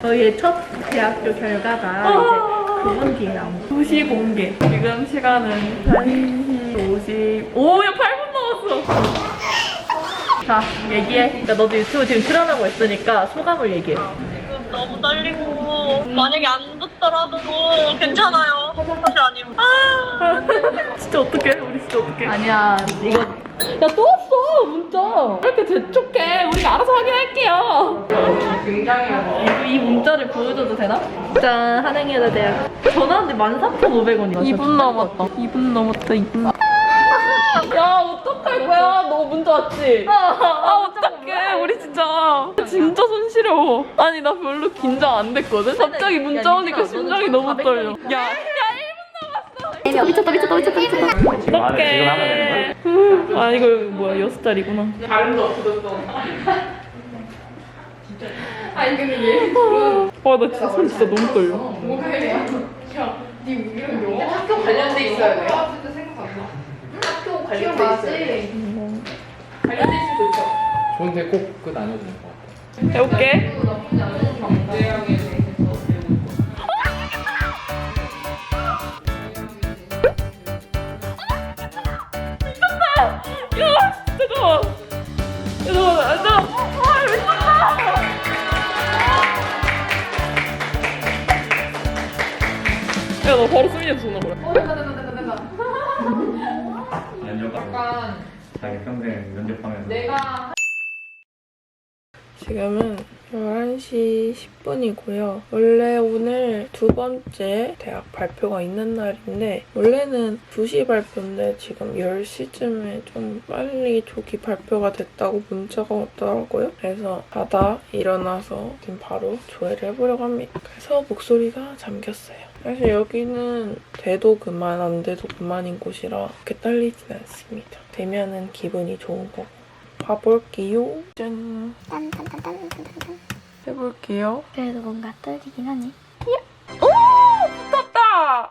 저희의 첫 대학교 결과가 이제 그분 뒤에 나온 거. 2시 공개. 지금 시간은 1시 50. 오, 야, 8분 남았어. 자, 얘기해. 그러니까 너도 유튜브 지금 출연하고 있으니까 소감을 얘기해. 지금 너무 떨리고 만약에 안 붙더라도 괜찮아요. 사실 아니면 아 진짜 어떡해? 우리 진짜 어떡해? 아니야, 이거 야, 또 왔어, 문자. 왜 이렇게 재촉해? 우리가 알아서 확인할게요. 이, 이 문자를 보여줘도 되나? 짠, 한행예대 대학. 전화하는데 14,500원이야. 2분 남았다. 2분 남았다, 2분. 야, 어떡할 거야? 너 문자 왔지? 아, 어떡해. 우리 진짜. 진짜 손시려워. 아니, 나 별로 긴장 안 됐거든? 갑자기 문자 오니까 심장이 너무 떨려. 야, 야, 1분 남았어. 미쳤다, 미쳤다, 미쳤다, 미쳤다. 어떡해. 아, 이거 뭐야, 여섯 자리구나. 거 없어졌어. 아니, 근데 얘. 와, 나 진짜 손 진짜 너무 떨려. 좋은데 꼭끝안 해주는 것 같아. 해볼게. 야, 지금은 11시 10분이고요. 원래 오늘 두 번째 대학 발표가 있는 날인데 원래는 2시 발표인데 지금 10시쯤에 좀 빨리 조기 발표가 됐다고 문자가 왔더라고요. 그래서 자다 일어나서 지금 바로 조회를 해보려고 합니다. 그래서 목소리가 잠겼어요. 사실 여기는 돼도 그만 안 돼도 그만인 곳이라 그렇게 떨리진 않습니다. 되면은 기분이 좋은 거고. 봐볼게요. 짠. 딴딴딴딴딴딴. 해볼게요. 그래도 뭔가 떨리긴 하네. 붙었다!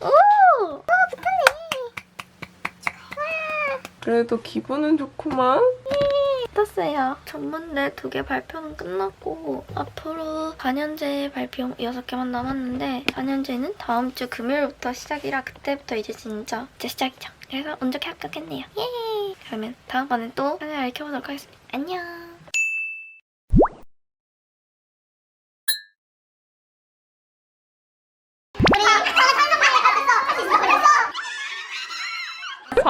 오! 어, 붙었네. 그래도 기분은 좋구만. 붙었어요. 전문대 두 개 발표는 끝났고 앞으로 4년제 발표 6개만 남았는데 4년제는 다음 주 금요일부터 시작이라 그때부터 이제 진짜 이제 시작이죠. 그래서 운 좋게 합격했네요. 예! 그러면 다음번에 또 카메라를 켜보도록 하겠습니다. 안녕!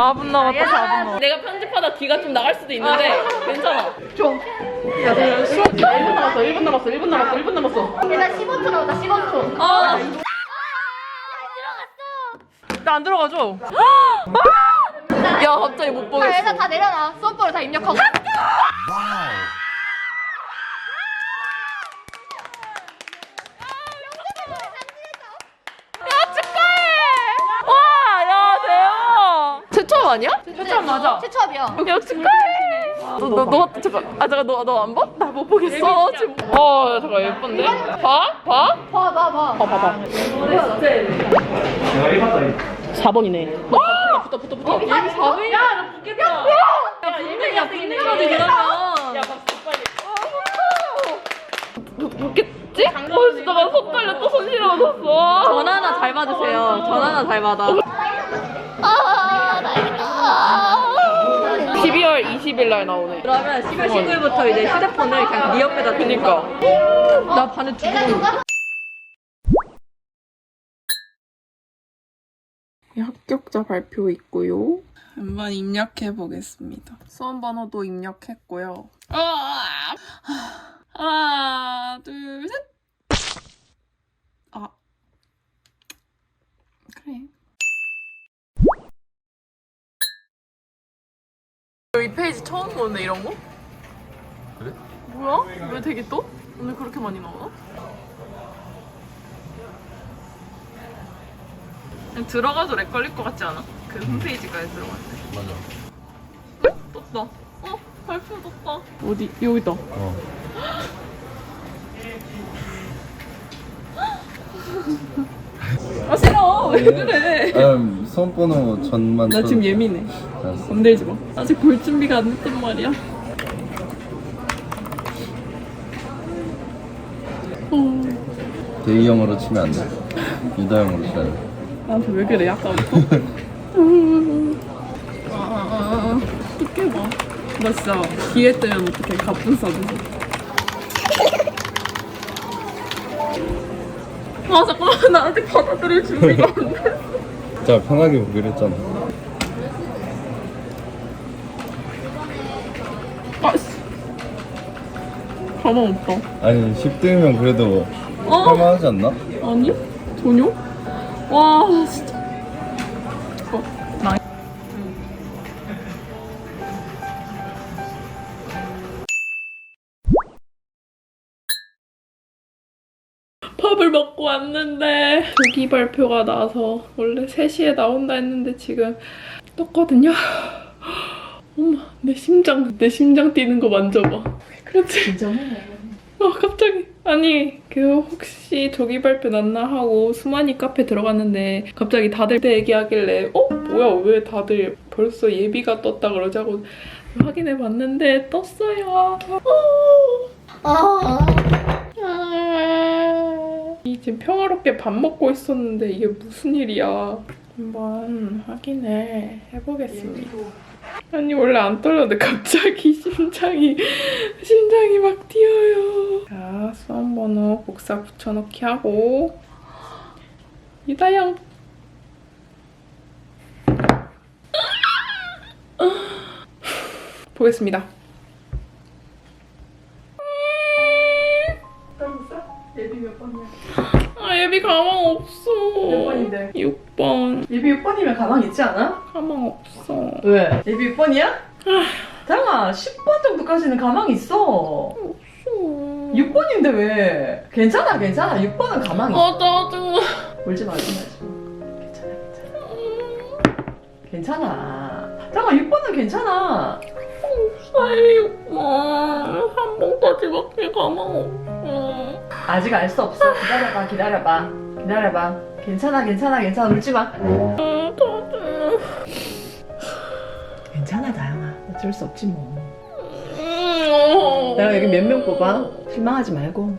4분 남았다, 4분 남았다. 내가 편집하다 뒤가 좀 나갈 수도 있는데 괜찮아. 좀. 야, 너 수업 1분 남았어, 1분 남았어, 1분 남았어, 1분 남았어. 내가 15초 나왔다, 15초. 아, 나 안 들어가죠? 야, 갑자기 못 보겠어. 일단 다 내려놔. 수업보를 다 입력하고. 야, 축하해! 와, 야, 대박! 최초 아니야? 최초 맞아. 최초합이야. 야, 축하해! 너, 너, 너, 잠깐. 아, 잠깐, 너, 너 안 봐? 나 못 보겠어. 지금. 어, 야, 잠깐, 예쁜데? 봐? 봐? 봐, 봐, 봐. 봐, 봐, 봐. 내가 1봤다 4번이네. 붙어, 붙어, 붙어. 4번이야. 야, 나 붙겠다. 야, 야, 분명이야, 분명하지, 그러면. 야, 박수 빨리. 붙겠지? 어, 진짜 나손 떨려. 또손 시려워졌어. 전화 하나 잘 받으세요. 전화 하나 잘 받아. 12월 20일 날 나오네. 그러면 10월 19일부터 이제 휴대폰을 그냥 네 옆에다 그니까. 나 반에 두고. 합격자 발표 있고요. 한번 입력해 보겠습니다. 수험 번호도 입력했고요. 아! 하나, 둘, 셋. 아. 그래. 이 페이지 처음 보는데 이런 거? 그래? 뭐야? 왜 되게 또? 오늘 그렇게 많이 나와? 그냥 들어가도 렉 걸릴 것 같지 않아? 그 홈페이지까지 들어갈 때. 맞아. 떴다. 어? 발표 떴다. 어디? 여기다. 어. 아 싫어. 왜 그래? 음, 수험번호 전만 나 지금 예민해. 알았어. 건들지 마. 아직 볼 준비가 안 됐단 말이야. 대이형으로 치면 안 돼. 유다형으로 쳐야 돼. 나한테 왜 그래 아까부터? 아, 어떡해 봐. 나 진짜 기회 뜨면 어떻게 가쁜 써주세요. 아 잠깐만 나 아직 받아들일 준비가 안 돼. 자, 편하게 보기로 했잖아. 아 씨. 가만 없다. 아니, 10대면 그래도 어? 할만하지 않나? 아니? 전혀? 와 진짜. 어, 나. 밥을 먹고 왔는데 조기 발표가 나서 원래 3시에 나온다 했는데 지금 떴거든요. 엄마 내 심장 내 심장 뛰는 거 만져봐. 왜 그렇지? 진짜 아 갑자기 아니 그 혹시 조기 발표 났나 하고 수만이 카페 들어갔는데 갑자기 다들 때 얘기하길래 어 뭐야 왜 다들 벌써 예비가 떴다 그러자고 확인해 봤는데 떴어요. 어. 이 지금 평화롭게 밥 먹고 있었는데 이게 무슨 일이야? 한번 확인을 해보겠습니다. 아니 원래 안 떨렸는데 갑자기 심장이 심장이 막 뛰어요. 자 수험 번호 복사 붙여넣기 하고 이다영 보겠습니다. 6번 예비 6번이면 가망 있지 않아? 가망 없어. 왜? 예비 6번이야? 다영아 10번 정도까지는 가망 있어 6번인데 왜? 괜찮아 괜찮아 6번은 가망 있어 아 짜증나. 울지 마 울지 마 울지 마. 괜찮아 괜찮아 괜찮아 다영아 6번은 괜찮아 사이 6번 한 번까지밖에 가망 없어. 아직 알 수 없어 기다려봐 기다려봐 기다려봐 괜찮아 괜찮아 괜찮아. 울지 마. 아 짜증나. 괜찮아 다영아. 어쩔 수 없지 뭐. 음, 내가 여기 몇 명 뽑아? 실망하지 말고